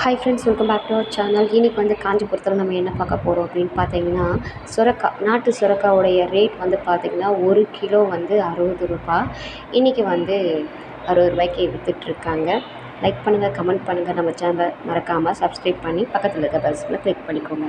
Hi friends welcome back to our channel இன்றைக்கி வந்து காஞ்சிபுரத்தில் நம்ம என்ன பார்க்க போகிறோம் அப்படின்னு பார்த்தீங்கன்னா சுரக்கா நாட்டு சுரக்காவுடைய ரேட் வந்து பார்த்திங்கன்னா ஒரு கிலோ வந்து அறுபது ரூபா. இன்றைக்கி வந்து அறுபது ரூபாய்க்கு விற்றுட்ருக்காங்க லைக் பண்ணுங்கள் கமெண்ட் பண்ணுங்கள் நம்ம சேனலை மறக்காமல் சப்ஸ்கிரைப் பண்ணி பக்கத்தில் இருக்க பெல்ஸில் கிளிக் பண்ணிக்கோங்க.